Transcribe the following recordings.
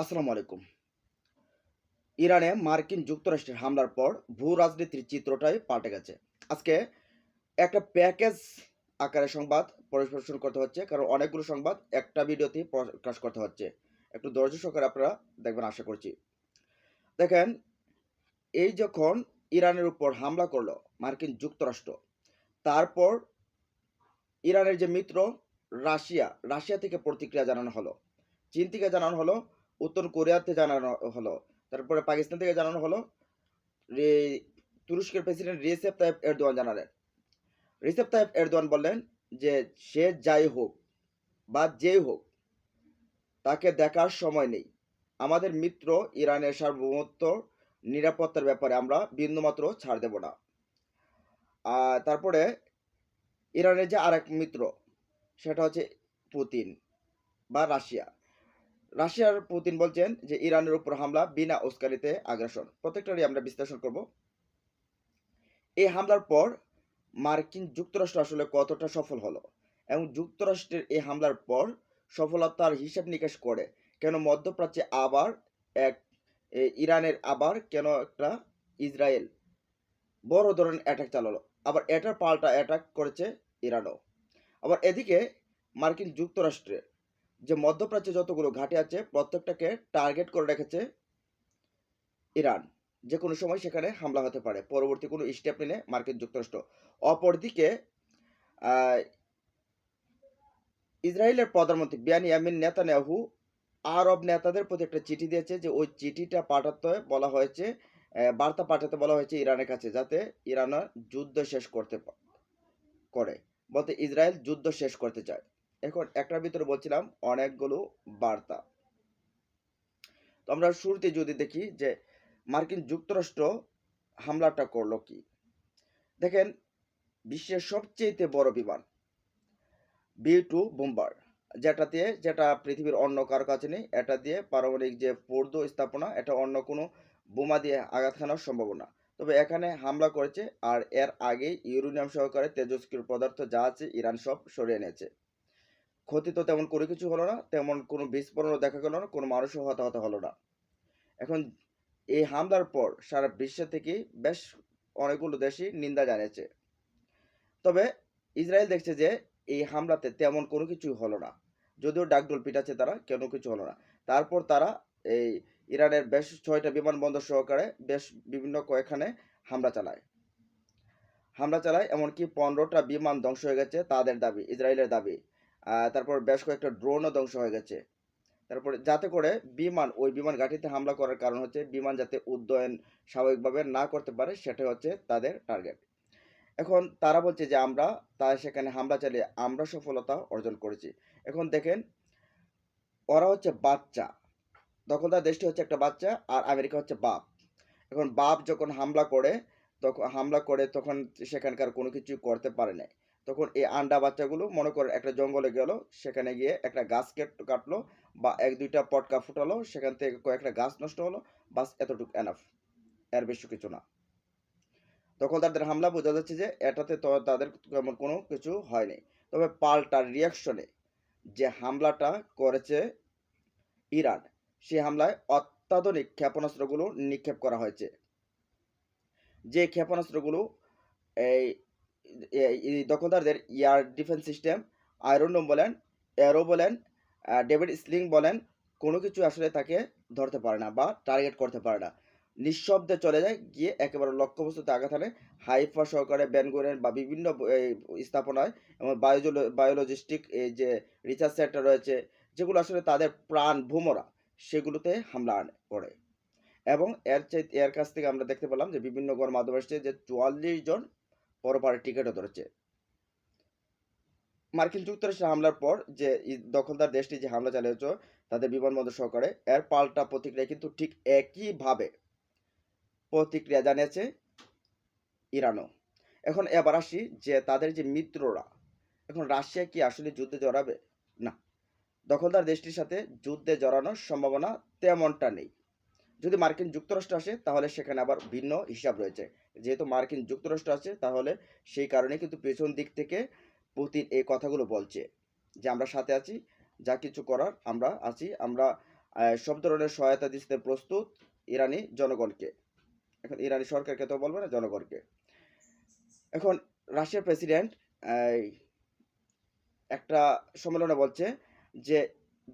আসসালামু আলাইকুম। ইরানে মার্কিন যুক্তরাষ্ট্রের হামলার পর ভূ রাজনীতির চিত্রটাই পাল্টে গেছে। আজকে একটা প্যাকেজ আকারে সংবাদ পরিবেশন করতে হচ্ছে, কারণ অনেকগুলো সংবাদ একটা ভিডিওতেই প্রকাশ করতে হচ্ছে। একটু ধৈর্য সহকারে আপনারা দেখবেন, আশা করছি। দেখেন, এই যখন ইরানের উপর হামলা করল মার্কিন যুক্তরাষ্ট্র, তারপর ইরানের যে মিত্র রাশিয়া রাশিয়া থেকে প্রতিক্রিয়া জানানো হলো। চীন থেকে জানানো হলো উত্তর কোরিয়াতে জানানো হলো। তারপরে পাকিস্তান থেকে জানানো হলো তুরস্কের প্রেসিডেন্ট রিসেপ তাইপ এরদোয়ান জানালেন। রিসেপ তাইপ এরদোয়ান বললেন যে, সে যাই হোক বা যেই হোক, তাকে দেখার সময় নেই। আমাদের মিত্র ইরানের সার্বভৌমত্ব নিরাপত্তার ব্যাপারে আমরা বিন্দুমাত্র ছাড় দেব না। আর তারপরে ইরানের যে আরেক মিত্র, সেটা হচ্ছে পুতিন বা রাশিয়া। রাশিয়ার পুতিন বলছেন যে ইরানের উপর হামলা বিনা উস্কানিতে আগ্রাসন। প্রত্যেকটারই আমরা বিশ্লেষণ করব। এই হামলার পর মার্কিন যুক্তরাষ্ট্র আসলে কতটা সফল হলো এবং যুক্তরাষ্ট্রের এই হামলার পর সফলতার হিসাব নিকাশ করে কেন মধ্যপ্রাচ্যে আবার এক ইরানের আবার কেন একটা ইসরায়েল বড় ধরনের অ্যাটাক চালালো। আবার এটার পাল্টা অ্যাটাক করেছে ইরানও। আবার এদিকে মার্কিন যুক্তরাষ্ট্রে যে মধ্যপ্রাচ্যে যতগুলো ঘাঁটি আছে, প্রত্যেকটাকে টার্গেট করে রেখেছে ইরান। যে কোনো সময় সেখানে হামলা হতে পারে। পরবর্তী কোনো স্টেপ নিলে মার্কিন যুক্তরাষ্ট্র। অপরদিকে ইসরায়েলের প্রধানমন্ত্রী বিয়ানিয়ামিন নেতানিয়াহু আরব নেতাদের প্রতি একটা চিঠি দিয়েছে যে, ওই চিঠিটা পাঠাতে বলা হয়েছে বার্তা পাঠাতে বলা হয়েছে ইরানের কাছে যাতে ইরান যুদ্ধ শেষ করতে করে। বলতে ইসরায়েল যুদ্ধ শেষ করতে চায়। এখন একটার ভিতরে বলছিলাম অনেকগুলো বার্তা। তো আমরা শুরুতে যদি দেখি যে মার্কিন যুক্তরাষ্ট্র হামলাটা করল কি? দেখেন, বিশ্বের সবচেয়ে বড় বিমান বি টু বোম্বার যেটা দিয়ে যেটা পৃথিবীর অন্য কারও কাছে নেই, এটা দিয়ে পারমাণবিক যে পূর্দ স্থাপনা, এটা অন্য কোনো বোমা দিয়ে আঘাত খানার সম্ভাবনা। তবে এখানে হামলা করেছে আর এর আগেই ইউরেনিয়াম সহকারে তেজস্ক্রিয় পদার্থ যা আছে, ইরান সব সরিয়ে নিয়েছে। ক্ষতি তো তেমন কোনো কিছু হলো না, তেমন কোনো বিস্ফোরণও দেখা গেল না, কোনো মানুষও হতাহত হলো না। এখন এই হামলার পর সারা বিশ্ব থেকে বেশ অনেকগুলো দেশই নিন্দা জানিয়েছে। তবে ইসরায়েল দেখছে যে এই হামলাতে তেমন কোনো কিছু হলো না। যদিও ডাকডোল পিটাচ্ছে তারা, কেন কিছু হলো না। তারপর তারা এই ইরানের বেশ ছয়টা বিমানবন্দর সহকারে বেশ বিভিন্ন কয়েকখানে হামলা চালায়। হামলা চালায়, এমনকি পনেরোটা বিমান ধ্বংস হয়ে গেছে তাদের দাবি, ইসরায়েলের দাবি। তারপর বেশ কয়েকটা ড্রোনও ধ্বংস হয়ে গেছে। তারপরে যাতে করে বিমান, ওই বিমান ঘাঁটিতে হামলা করার কারণ হচ্ছে বিমান যাতে উড্ডয়ন স্বাভাবিকভাবে না করতে পারে, সেটাই হচ্ছে তাদের টার্গেট এখন তারা বলছে যে আমরা তা সেখানে হামলা চালিয়ে আমরা সফলতা অর্জন করেছি। এখন দেখেন, ওরা হচ্ছে বাচ্চা। দখলদার দেশটি হচ্ছে একটা বাচ্চা আর আমেরিকা হচ্ছে বাপ। এখন বাপ যখন হামলা করে তখন হামলা করে তখন সেখানকার কোনো কিছু করতে পারে না তখন এই আন্ডা বাচ্চাগুলো মনে করেন একটা জঙ্গলে গেল, সেখানে গিয়ে একটা গাছ কেট- কাটলো বা এক দুইটা পটকা ফুটালো, সেখান থেকে কয়েকটা গাছ নষ্ট হলো, বাস এতটুকু এনাফ এর বেশি কিছু না। তখন তাদের হামলা বোঝা যাচ্ছে যে এটাতে তো তাদের তেমন কোনো কিছু হয়নি। তবে পাল্টার রিয়াকশনে যে হামলাটা করেছে ইরান, সেই হামলায় অত্যাধুনিক ক্ষেপণাস্ত্রগুলো নিক্ষেপ করা হয়েছে। যে ক্ষেপণাস্ত্রগুলো এই দখলদারদের air defence system Iron Dome বলেন, অ্যারো বলেন ডেভিড স্লিং বলেন, কোনো কিছু আসলে তাকে ধরতে পারে না বা টার্গেট করতে পারে না। নিঃশব্দে চলে যায়, গিয়ে একেবারে লক্ষ্যবস্তুতে আঘাত হানে। হাইফা সহকারে ব্যানগোরেন বা বিভিন্ন স্থাপনায় এবং বায়োজলো বায়োলজিস্টিক এই যে রিসার্চ সেন্টার রয়েছে, যেগুলো আসলে তাদের প্রাণ ভূমরা, সেগুলোতে হামলা আনে, করে। এবং এর চাই, এর কাছ থেকে আমরা দেখতে পেলাম যে বিভিন্ন গণমাধ্যম এসছে যে চুয়াল্লিশ জন পরপারের টিকিটও ধরেছে। মার্কিন যুক্তরাষ্ট্রের হামলার পর যে দখলদার দেশটি যে হামলা চালিয়েছে, তাদের বিমানবন্দর সহকারে এর পাল্টা প্রতিক্রিয়া কিন্তু ঠিক একইভাবে প্রতিক্রিয়া জানিয়েছে ইরানও। এখন এবার আসি যে তাদের যে মিত্ররা, এখন রাশিয়া কি আসলে যুদ্ধে জড়াবে? না। দখলদার দেশটির সাথে যুদ্ধে জড়ানোর সম্ভাবনা তেমনটা নেই। যদি মার্কিন যুক্তরাষ্ট্র আসে, তাহলে সেখানে আবার ভিন্ন হিসাব রয়েছে। যেহেতু মার্কিন যুক্তরাষ্ট্র আছে তাহলে সেই কারণে কিন্তু পেছন দিক থেকে পুতিন এই কথাগুলো বলছে যে, আমরা সাথে আছি, যা কিছু করার আমরা আছি, আমরা সব ধরনের সহায়তা দিতে প্রস্তুত ইরানি জনগণকে। এখন ইরানি সরকারকে তো বলবে না, জনগণকে। এখন রাশিয়ার প্রেসিডেন্ট একটা সম্মেলনে বলছে যে,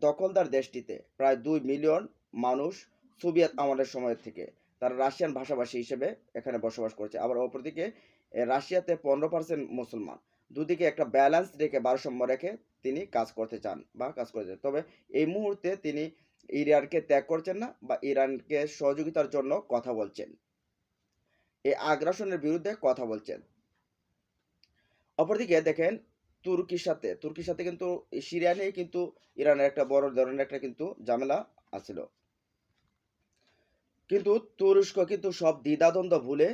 দখলদার দেশটিতে প্রায় দুই মিলিয়ন মানুষ সোভিয়েত আমলের সময় থেকে তারা রাশিয়ান ভাষাভাষী হিসেবে এখানে বসবাস করছে। আবার অপরদিকে রাশিয়াতে পনেরো পার্সেন্ট মুসলমান। দুদিকে একটা ব্যালেন্স রেখে, ভারসাম্য রেখে তিনি কাজ করতে চান বা কাজ করতে চান তবে এই মুহূর্তে তিনি ইরানকে ত্যাগ করছেন না বা ইরানকে সহযোগিতার জন্য কথা বলছেন। এই আগ্রাসনের বিরুদ্ধে কথা বলছেন। অপরদিকে দেখেন, তুর্কির সাথে তুর্কির সাথে কিন্তু, সিরিয়া নিয়ে কিন্তু ইরানের একটা বড় ধরনের একটা কিন্তু ঝামেলা আছিল। কিন্তু তুরস্ক কিন্তু সব দ্বিধাদ্বন্দ্ব ভুলে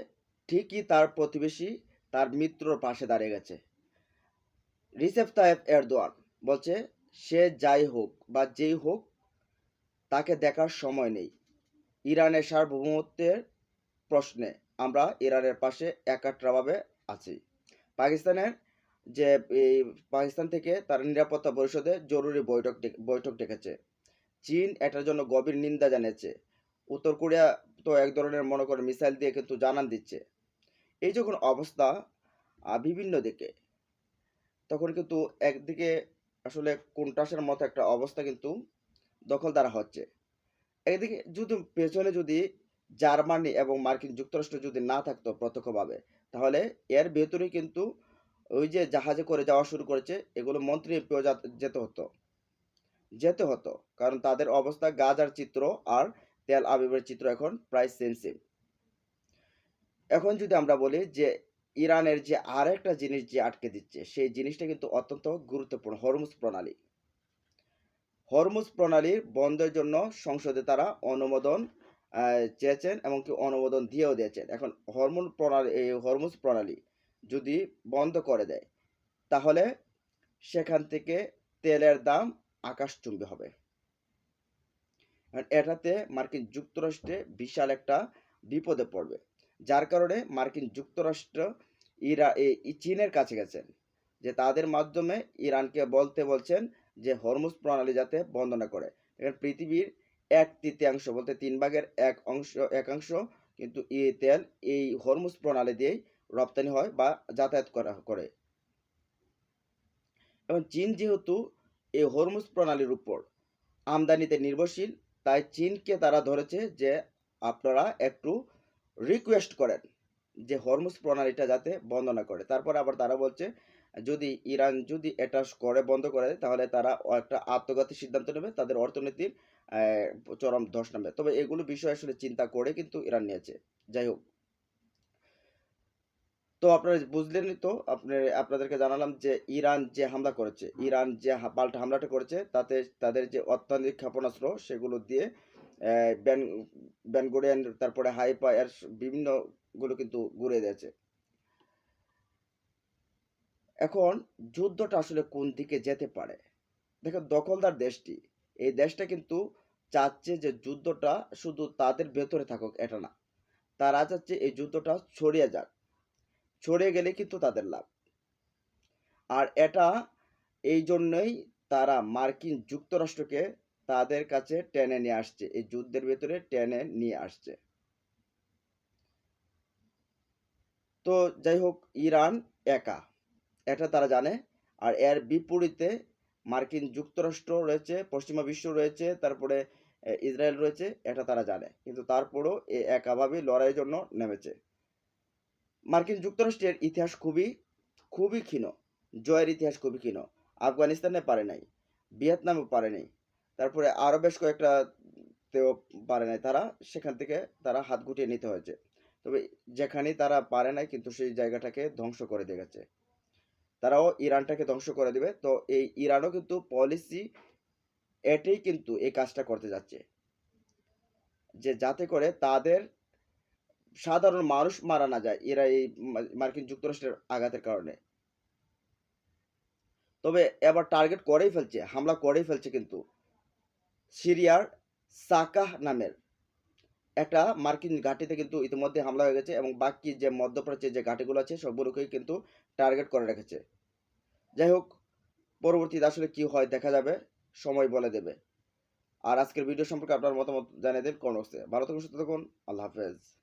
ঠিকই তার প্রতিবেশী, তার মিত্রর পাশে দাঁড়িয়ে গেছে। রিসেপ তায়েব এরদোয়ান বলছে, সে যাই হোক বা যেই হোক, তাকে দেখার সময় নেই। ইরানের সার্বভৌমত্বের প্রশ্নে আমরা ইরানের পাশে একাত্রভাবে আছি। পাকিস্তানের যে এই পাকিস্তান থেকে তার নিরাপত্তা পরিষদে জরুরি বৈঠক বৈঠক ডেকেছে। চীন এটার জন্য গভীর নিন্দা জানিয়েছে। উত্তর কোরিয়া তো এক ধরনের মনে করে মিসাইল দিয়ে কিন্তু জানান দিচ্ছে। এই যখন অবস্থা বিভিন্ন দিকে, তখন কিন্তু একদিকে আসলে কোনটাসের মতো একটা অবস্থা কিন্তু দখলদার হচ্ছে। একদিকে যদি পেছনে যদি জার্মানি এবং মার্কিন যুক্তরাষ্ট্র যদি না থাকতো প্রত্যক্ষভাবে, তাহলে এর ভেতরে কিন্তু ওই যে জাহাজে করে যাওয়া শুরু করেছে, এগুলো মন্ত্রী এমপিও যেতে হতো। যেতে হতো, কারণ তাদের অবস্থা গাজার চিত্র আর তেল আবিবের চিত্র এখন প্রায় সেম সেম এখন যদি আমরা বলি যে ইরানের যে আর একটা জিনিস যে আটকে দিচ্ছে, সেই জিনিসটা কিন্তু অত্যন্ত গুরুত্বপূর্ণ, হরমুজ প্রণালী। হরমুজ প্রণালীর বন্ধের জন্য সংসদে তারা অনুমোদন চেয়েছেন এমনকি অনুমোদন দিয়েও দিয়েছেন। এখন হরমোন প্রণালী হরমুজ প্রণালী যদি বন্ধ করে দেয়, তাহলে সেখান থেকে তেলের দাম আকাশ আকাশচুম্বী হবে। এটাতে মার্কিন যুক্তরাষ্ট্রে বিশাল একটা বিপদে পড়বে। যার কারণে মার্কিন যুক্তরাষ্ট্র ইরা চীনের কাছে গেছেন। যে তাদের মাধ্যমে ইরানকে বলতে বলছেন যে হরমুজ প্রণালী যাতে বন্ধ না করে। এখানে পৃথিবীর এক তৃতীয়াংশ বলতে তিন ভাগের এক অংশ একাংশ কিন্তু এই তেল, এই হরমুজ প্রণালী দিয়েই রপ্তানি হয় বা যাতায়াত করা করে। এবং চীন যেহেতু এই হরমুজ প্রণালীর উপর আমদানিতে নির্ভরশীল তাই চীনকে তারা ধরেছে যে আপনারা একটু রিকোয়েস্ট করেন যে হরমুজ প্রণালীটা যাতে বন্ধ না করে। তারপর আবার তারা বলছে, যদি ইরান যদি এটা করে বন্ধ করে তাহলে তারা একটা আত্মঘাতী সিদ্ধান্ত নেবে, তাদের অর্থনীতির চরম ধস নামবে। তবে এগুলো বিষয় আসলে চিন্তা করে কিন্তু ইরান নিয়েছে। যাই হোক। তো আপনারা বুঝলেনই তো আপনার আপনাদেরকে জানালাম যে ইরান যে হামলা করেছে, ইরান যে পাল্টা হামলাটা করেছে, তাতে তাদের যে অত্যাধিক ক্ষেপণাস্ত্র সেগুলো দিয়ে ব্যান, ব্যানগোরিয়ান, তারপরে হাইপা এর বিভিন্নগুলো কিন্তু ঘুরে দিয়েছে। এখন যুদ্ধটা আসলে কোন দিকে যেতে পারে? দেখেন দখলদার দেশটি, এই দেশটা কিন্তু চাচ্ছে যে যুদ্ধটা শুধু তাদের ভেতরে থাকুক, এটা না। তারা চাচ্ছে এই যুদ্ধটা ছড়িয়ে যাক। ছড়িয়ে গেলে কিন্তু তাদের লাভ। আর এটা এই জন্যই তারা মার্কিন যুক্তরাষ্ট্রকে তাদের কাছে টেনে নিয়ে আসছে, এই যুদ্ধের ভেতরে টেনে নিয়ে আসছে। তো যাই হোক, ইরান একা, এটা তারা জানে। আর এর বিপরীতে মার্কিন যুক্তরাষ্ট্র রয়েছে, পশ্চিমা বিশ্ব রয়েছে, তারপরে ইসরায়েল রয়েছে, এটা তারা জানে। কিন্তু তারপরেও এ একাভাবেই লড়াইয়ের জন্য নেমেছে। মার্কিন যুক্তরাষ্ট্রের ইতিহাস খুবই খুবই ক্ষীণ। জয়ের ইতিহাস খুবই ক্ষীণ। আফগানিস্তানে পারে নাই, ভিয়েতনামে পারে নাই, তারপরে আরও বেশ কয়েকটা তেও পারে নাই তারা, সেখান থেকে তারা হাত গুটিয়ে নিতে হয়েছে। তবে যেখানেই তারা পারে নাই কিন্তু সেই জায়গাটাকে ধ্বংস করে দিয়ে গেছে। তারাও ইরানটাকে ধ্বংস করে দিবে। তো এই ইরানও কিন্তু পলিসি এটাই কিন্তু এই কাজটা করতে যাচ্ছে। যে যাতে করে তাদের সাধারণ মানুষ মারা না যায়, এরা এই মার্কিন যুক্তরাষ্ট্রের আঘাতের কারণে। তবে এবার টার্গেট করেই ফেলছে, হামলা করেই ফেলছে কিন্তু। সিরিয়ার সাকাহ নামের একটা মার্কিন ঘাঁটিতে কিন্তু ইতিমধ্যে হামলা হয়ে গেছে এবং বাকি যে মধ্যপ্রাচ্যের যে ঘাঁটিগুলো আছে, সবগুলোকেই কিন্তু টার্গেট করে রেখেছে। যাই হোক, পরবর্তীতে আসলে কি হয় দেখা যাবে, সময় বলে দেবে। আর আজকের ভিডিও সম্পর্কে আপনার মতামত জানিয়ে দিন কমেন্ট বক্সে। ভালো থাকুন, সুস্থ থাকুন, আল্লাহ হাফেজ।